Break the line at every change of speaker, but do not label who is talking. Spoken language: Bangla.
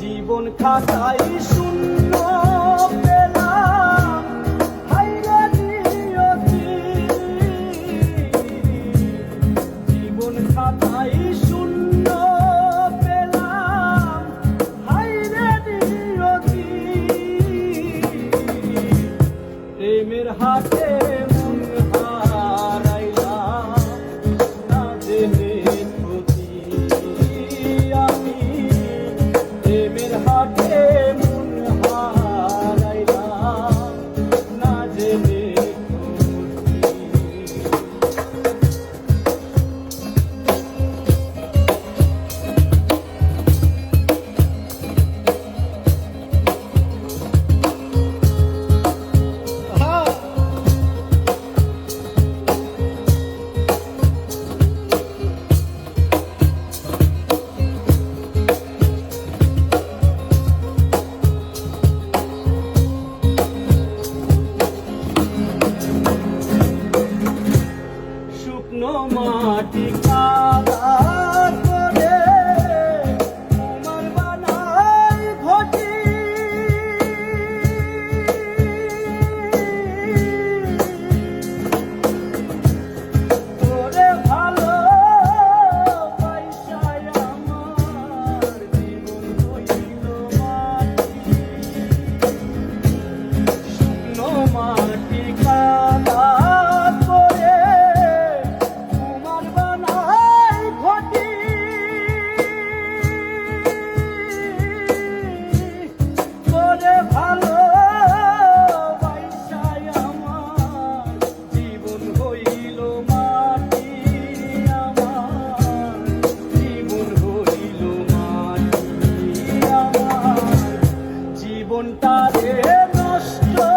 জীবন খাতাই মাটি মনটা রে নষ্ট